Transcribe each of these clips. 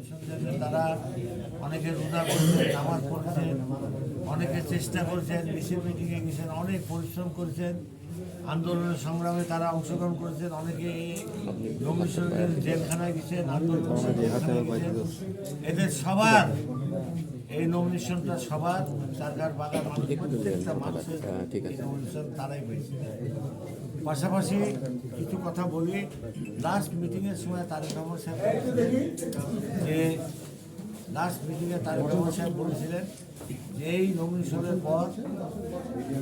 Nomination তারা অনেকে রোজা করছেন, নামাজ পড়ছেন, অনেকে চেষ্টা করছেন, মিছিল মিটিংয়ে গেছেন, অনেক পরিশ্রম করেছেন, আন্দোলনের সংগ্রামে তারা অংশগ্রহণ করেছেন, অনেকে নমিনেশনের জেলখানায় গেছেন, আন্দোলন এদের সবার, এই নমিনেশনটা সবার চারঘাট বাগান প্রত্যেকটা মানুষের নমিনেশন তারাই পেয়েছে। পাশাপাশি কিছু কথা বলি। লাস্ট মিটিংয়ের সময় তারেক রহমান সাহেব যে লাস্ট মিটিংয়ে তারেক রহমান সাহেব বলেছিলেন যে, এই নমিনেশনের পর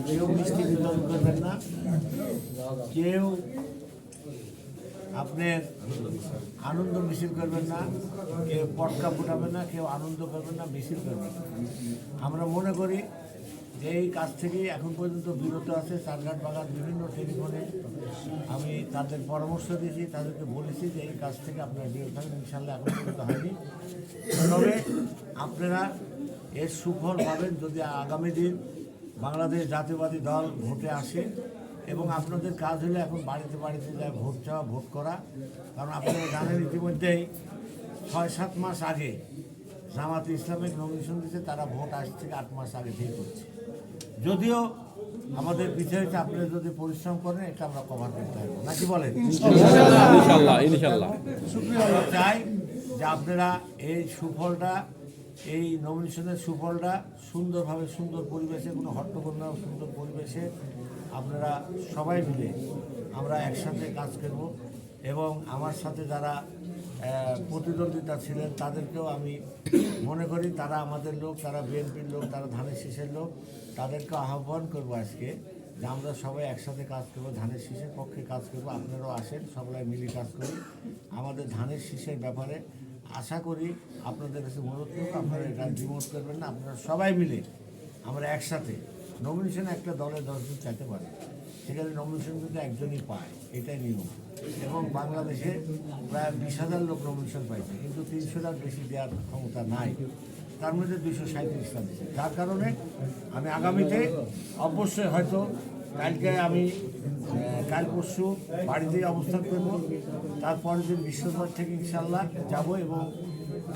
কেউ মিষ্টি বিতরণ করবেন না। কেউ আপনার আনন্দ মিছিল করবেন না, কেউ পটকা ফুটাবেন না, কেউ আনন্দ করবেন না, মিছিল করবেন আমরা মনে করি যে এই কাজ থেকেই এখন পর্যন্ত বিরত আছে। চারঘাট বাগান বিভিন্ন টেলিফোনে আমি তাদের পরামর্শ দিয়েছি, তাদেরকে বলেছি যে এই কাজ থেকে আপনারা বিরত থাকেন ইনশাল্লাহ এখন পর্যন্ত হয়নি। তবে আপনারা এর সুফল পাবেন যদি আগামী দিন বাংলাদেশ জাতীয়বাদী দল ভোটে আসে এবং আপনাদের কাজ হলে এখন বাড়িতে বাড়িতে যায় ভোট চাওয়া, ভোট করা। কারণ আপনারা জানেন ইতিমধ্যেই ছয়, সাত মাস আগে জামাত ইসলামিক নমিনেশন দিচ্ছে তারা ভোট আজ থেকে আট মাস আগে থেকে করছে। যদিও আমাদের হচ্ছে আপনারা যদি পরিশ্রম করেন এটা আমরা কভার করতে পারব। নাকি বলেন? চাই যে আপনারা এই সুফলটা এই নমিনেশনের সুফলটা সুন্দরভাবে সুন্দর পরিবেশে কোনো হট্টগোল না সুন্দর পরিবেশে আপনারা সবাই মিলে আমরা একসাথে কাজ করব এবং আমার সাথে যারা প্রতিদ্বন্দ্বিতা ছিলেন, তাদেরকেও আমি মনে করি তারা আমাদের লোক, তারা বিএনপির লোক, তারা ধানের শীষের লোক, তাদেরকে আহ্বান করব আজকে যে আমরা সবাই একসাথে কাজ করব, ধানের শীষের পক্ষে কাজ করব, আপনারাও আসেন, সবাই মিলে কাজ করি। আমাদের ধানের শীষের ব্যাপারে আশা করি আপনাদের কাছে অনুরোধ করব, আপনারা এটা ডিমোট করবেন না, আপনারা সবাই মিলে আমরা একসাথে নমিনেশন একটা দলে দশজন চাইতে পারে। সেখানে নমিনেশন কিন্তু একজনই পায়, এটাই নিয়ম। এবং বাংলাদেশে প্রায় বিশ হাজার লোক নমিনেশন পাইছে, কিন্তু তিনশোটার বেশি দেওয়ার ক্ষমতা নাই। তার মধ্যে দুশো সাঁত্রিশটা দিচ্ছে যার কারণে আমি আগামীতে অবশ্যই হয়তো কালকে আমি কাল পরশু বাড়িতেই অবস্থান করব। তারপরের দিন বিশ্বনাথ থেকে ইনশাল্লাহ যাব এবং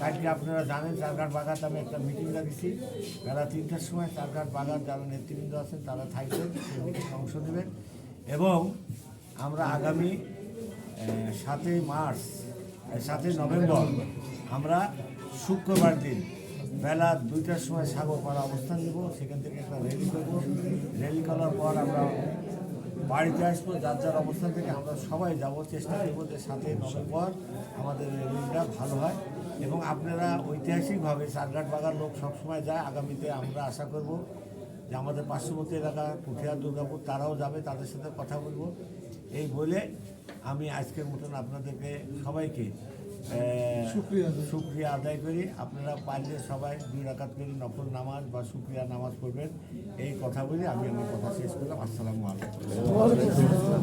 কালকে আপনারা জানেন চারঘাট বাগাত আমি একটা মিটিং রাখছি বেলা তিনটার সময় চারঘাট বাগাত যারা নেতৃবৃন্দ আছেন, তারা থাকবেন সেই অংশ নেবেন। এবং আমরা আগামী সাতই মার্চ সাতই নভেম্বর, আমরা শুক্রবার দিন বেলা দুইটার সময় সাগরপাড়া অবস্থান নেব। সেখান থেকে একটা র্যালি করব। র্যালি করার পর আমরা বাড়িতে আসব। যার যার অবস্থান থেকে আমরা সবাই যাব। চেষ্টা করব যে সাতই নভেম্বর আমাদের র্যালিটা ভালো হয়। এবং আপনারা ঐতিহাসিকভাবে চারঘাট বাগান লোক সবসময় যায় আগামীতে আমরা আশা করব যে আমাদের পার্শ্ববর্তী এলাকা পুঠিয়া দুর্গাপুর তারাও যাবে তাদের সাথে কথা বলব। এই বলে আমি আজকের মতন আপনাদেরকে সবাইকে শুক্রিয়া আদায়। করি। আপনারা পারলে সবাই দুই রাকাত করে নফল নামাজ বা শুক্রিয়া নামাজ পড়বেন। এই কথা বলে আমি আমার কথা শেষ করলাম। আসসালামু আলাইকুম।